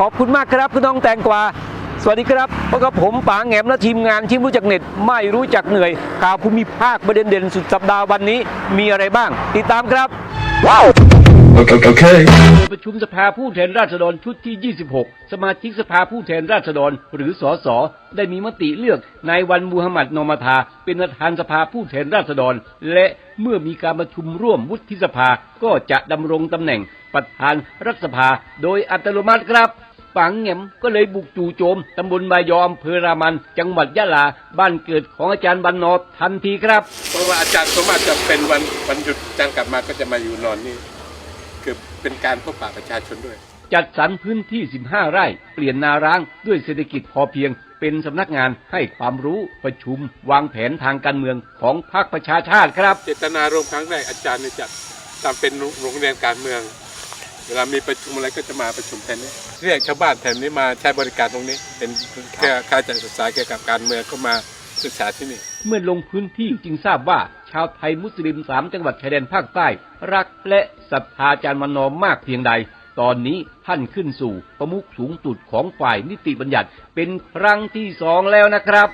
ขอบคุณมากครับคุณน้องแตงกวาสวัสดีครับพบกับผมป๋าแหงมและทีมงานที่รู้จักเน็ต ไม่รู้จักเหนื่อยข่าวภูมิภาคประเด็นเด่นสุดสัปดาห์วันนี้มีอะไรบ้าง ติดตามครับ Okay. okay. โดยประชุมสภาผู้แทนราษฎรชุดที่ 26 สมาชิกสภาผู้แทนราษฎร หรือสส ได้มีมติเลือกนายวันมูฮัมหมัดนอมาทาเป็นประธานสภาผู้แทนราษฎร และเมื่อมีการประชุมร่วมวุฒิสภาก็จะดำรงตำแหน่งประธานรัฐสภา โดยอัตโนมัติครับ ปังแหงมก็เลยบุกจู่โจมตำบลบายอมอำเภอรามัน จังหวัดยะลา บ้านเกิดของอาจารย์บรรณอทันทีครับ เพราะว่าอาจารย์สมมาจะเป็นวันวันหยุดอาจารย์กลับมาก็จะมาอยู่นอนนี่คือเป็นการพบปะประชาชนด้วย จัดสรรพื้นที่ 15 ไร่ เปลี่ยนนาร้างด้วยเศรษฐกิจพอเพียง เป็นสำนักงานให้ความรู้ประชุม วางแผนทางการเมืองของพรรคประชาชาติครับ เจตนารมณ์ครั้งแรกอาจารย์เนี่ยจะทำเป็นโรงเรียนการเมือง เวลามีประชุมอะไรก็จะมาประชุมแทนนี้เรียกชาวบ้านแถวนี้มาใช้บริการตรงนี้ เป็นแค่ค่าจัดศึกษาเกี่ยวกับการเมืองก็มาศึกษาที่นี่ เมื่อลงพื้นที่จึงทราบว่าชาวไทยมุสลิมสามจังหวัดชายแดนภาคใต้ รักและศรัทธาอาจารย์มานอมมากเพียงใด ตอนนี้ท่านขึ้นสู่ประมุขสูงสุดของฝ่ายนิติบัญญัติเป็นครั้งที่สองแล้วนะครับ